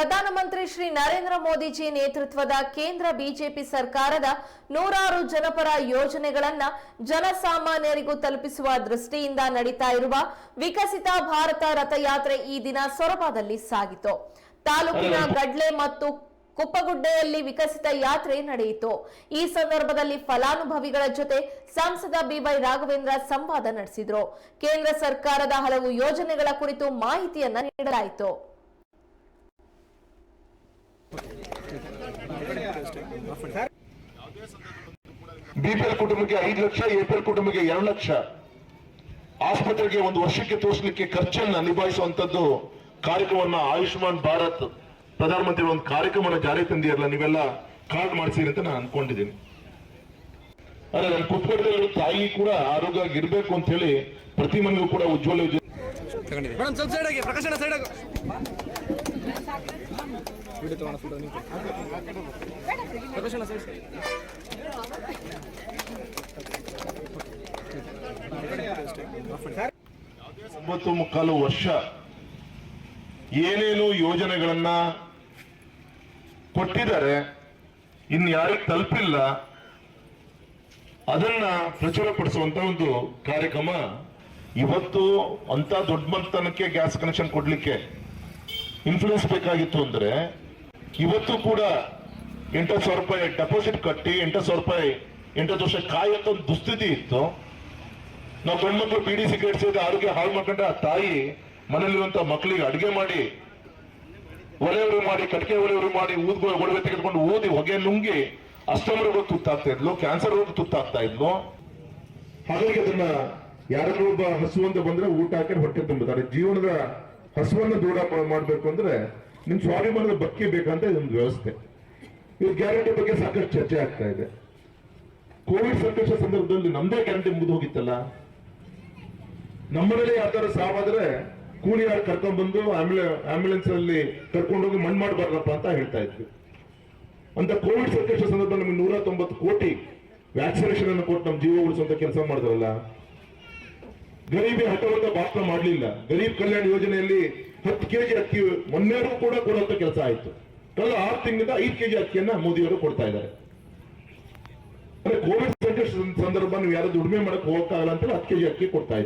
ಪ್ರಧಾನಮಂತ್ರಿ ಶ್ರೀ ನರೇಂದ್ರ ಮೋದಿಜಿ ನೇತೃತ್ವದ ಕೇಂದ್ರ ಬಿಜೆಪಿ ಸರ್ಕಾರದ ನೂರಾರು ಜನಪರ ಯೋಜನೆಗಳನ್ನ ಜನಸಾಮಾನ್ಯರಿಗೂ ತಲುಪಿಸುವ ದೃಷ್ಟಿಯಿಂದ ನಡೀತಾ ಇರುವ ವಿಕಸಿತ ಭಾರತ ರಥಯಾತ್ರೆ ಈ ದಿನ ಸೊರಬದಲ್ಲಿ ಸಾಗಿತು. ತಾಲೂಕಿನ ಗಡ್ಲೆ ಮತ್ತು ಕುಪ್ಪಗುಡ್ಡೆಯಲ್ಲಿ ವಿಕಸಿತ ಯಾತ್ರೆ ನಡೆಯಿತು. ಈ ಸಂದರ್ಭದಲ್ಲಿ ಫಲಾನುಭವಿಗಳ ಜೊತೆ ಸಂಸದ ಬಿವೈ ರಾಘವೇಂದ್ರ ಸಂವಾದ ನಡೆಸಿದ್ರು. ಕೇಂದ್ರ ಸರ್ಕಾರದ ಹಲವು ಯೋಜನೆಗಳ ಕುರಿತು ಮಾಹಿತಿಯನ್ನ ನೀಡಲಾಯಿತು. ಬಿಪಿಎಲ್ ಕುಟುಂಬಕ್ಕೆ ಐದು ಲಕ್ಷ ಎಪಿಎಲ್ ಕುಟುಂಬಕ್ಕೆ ಎರಡು ಲಕ್ಷ. ಆಸ್ಪತ್ರೆಗೆ ಒಂದು ವರ್ಷಕ್ಕೆ ತೋರಿಸಲಿಕ್ಕೆ ಖರ್ಚನ್ನ ನಿಭಾಯಿಸುವಂತದ್ದು ಕಾರ್ಯಕ್ರಮವನ್ನ ಆಯುಷ್ಮಾನ್ ಭಾರತ್ ಪ್ರಧಾನಮಂತ್ರಿ ಒಂದು ಕಾರ್ಯಕ್ರಮನ ಜಾರಿ ತಂದಿರಲ್ಲ, ನೀವೆಲ್ಲ ಕಾರ್ಡ್ ಮಾಡಿಸಿರಿ ಅಂತ ನಾನು ಅನ್ಕೊಂಡಿದ್ದೀನಿ. ಅದೇ ನನ್ನ ಕುಟುಂಬದಲ್ಲಿ ತಾಯಿ ಕೂಡ ಆರೋಗ್ಯ ಇರಬೇಕು ಅಂತ ಹೇಳಿ ಪ್ರತಿ ಮನೆಗೂ ಕೂಡ ಉಜ್ವಲ ಯೋಜನೆ ವಿಡಿಯೋ ತಗೋಣ ಫುಲ್ ಸೈಡ್ ಒಂಬತ್ತು ಮುಕ್ಕಾಲು ವರ್ಷ ಏನೇನು ಯೋಜನೆಗಳನ್ನ ಕೊಟ್ಟಿದ್ದಾರೆ ಇನ್ನು ಯಾರಿಗೆ ತಲುಪಿಲ್ಲ, ಅದನ್ನ ಪ್ರಚುರಪಡಿಸುವಂತ ಒಂದು ಕಾರ್ಯಕ್ರಮ. ಇವತ್ತು ಅಂತ ದೊಡ್ಡ ಮಟ್ಟನಕ್ಕೆ ಗ್ಯಾಸ್ ಕನೆಕ್ಷನ್ ಕೊಡ್ಲಿಕ್ಕೆ ಇನ್ಫ್ಲೂಯೆನ್ಸ್ ಬೇಕಾಗಿತ್ತು ಅಂದ್ರೆ ಇವತ್ತು ಕೂಡ ಎಂಟತ್ತು ಸಾವಿರ ರೂಪಾಯಿ ಡೆಪಾಸಿಟ್ ಕಟ್ಟಿ, ಎಂಟು ಸಾವಿರ ರೂಪಾಯಿ ಎಂಟತ್ತು ವರ್ಷ ಕಾಯಕ್ಕ ಒಂದು ದುಸ್ಥಿತಿ ಇತ್ತು. ನಾವು ಗಂಡ್ಮಕ್ಳು ಬೀಡಿ ಸಿಗರೇಟ್ ಸೇರಿ ಆರೋಗ್ಯ ಹಾಳು ಮಾಡ್ಕೊಂಡ ಆ ತಾಯಿ ಮನೇಲಿರುವಂತ ಮಕ್ಕಳಿಗೆ ಅಡುಗೆ ಮಾಡಿ ಒಲೆಯವರು ಮಾಡಿ ಕಟ್ಟಿಗೆ ಒಲೆಯವರು ಮಾಡಿ ಊದ್ ಒಡವೆ ತೆಗೆದುಕೊಂಡು ಓದಿ ಹೊಗೆ ನುಂಗಿ ಅಷ್ಟಮ ರೋಗ ತುತ್ತಾಗ್ತಾ ಇದ್ಲು ಕ್ಯಾನ್ಸರ್ ರೋಗ ತುತ್ತಾಗ್ತಾ ಇದ್ಲು. ಹಾಗಾಗಿ ಅದನ್ನ ಯಾರಾದ್ರೂ ಒಬ್ಬ ಹಸುವಂತ ಬಂದ್ರೆ ಊಟ ಹಾಕಿ ಹೊಟ್ಟೆ ತುಂಬುತ್ತಾರೆ ಜೀವನದ ಹಸುವನ್ನ ದೂರ ಮಾಡ್ಬೇಕು ಅಂದ್ರೆ ನಿಮ್ ಸ್ವಾಭಿಮಾನದ ಬಕ್ಕಿ ಬೇಕಂತ ಇದೊಂದು ವ್ಯವಸ್ಥೆ. ಇವ್ರ ಗ್ಯಾರಂಟಿ ಬಗ್ಗೆ ಸಾಕಷ್ಟು ಚರ್ಚೆ ಆಗ್ತಾ ಇದೆ. ಕೋವಿಡ್ ಸಂಕಷ್ಟ ಸಂದರ್ಭದಲ್ಲಿ ನಮ್ದೇ ಗ್ಯಾರಂಟಿ ಮುಗಿದು ಹೋಗಿತ್ತಲ್ಲ? ನಮ್ಮನೇಲಿ ಯಾವ್ದಾದ್ರು ಸಾವಾದ್ರೆ ಕೂಲಿ ಯಾರು ಕರ್ಕೊಂಡ್ ಬಂದು ಆಂಬ್ಯುಲೆನ್ಸ್ ಅಲ್ಲಿ ಕರ್ಕೊಂಡು ಹೋಗಿ ಮಣ್ಣು ಮಾಡಬಾರ್ದಪ್ಪ ಅಂತ ಹೇಳ್ತಾ ಇದ್ವಿ. ಅಂತ ಕೋವಿಡ್ ಸಂಕಷ್ಟ ಸಂದರ್ಭದಲ್ಲಿ ನಮಗೆ ನೂರ ತೊಂಬತ್ತು ಕೋಟಿ ವ್ಯಾಕ್ಸಿನೇಷನ್ ಅನ್ನು ಕೊಟ್ಟು ನಮ್ಮ ಜೀವ ಉಳಿಸುವಂತ ಕೆಲಸ ಮಾಡಿದ್ರಲ್ಲ ಗರೀಬಿ ಹಠವನ್ನು ಭಾಷಣ ಮಾಡಲಿಲ್ಲ. ಗರೀಬ್ ಕಲ್ಯಾಣ ಯೋಜನೆಯಲ್ಲಿ ಹತ್ತು ಕೆಜಿ ಅಕ್ಕಿ ಮೊನ್ನೆರೂ ಕೂಡ ಕೊಡುವಂತ ಕೆಲಸ ಆಯಿತು. ಕಳೆದ ಆರು ತಿಂಗಳಿಂದ ಐದು ಕೆಜಿ ಅಕ್ಕಿಯನ್ನ ಮೋದಿಯವರು ಕೊಡ್ತಾ ಇದ್ದಾರೆ. ಕೋವಿಡ್ ಸಂಕಷ್ಟ ಸಂದರ್ಭ ನೀವು ಯಾರು ದುಡಿಮೆ ಮಾಡಕ್ ಹೋಗಕ್ಕಾಗಲ್ಲ ಅಂತ ಹತ್ತು ಕೆಜಿ ಅಕ್ಕಿ ಕೊಡ್ತಾ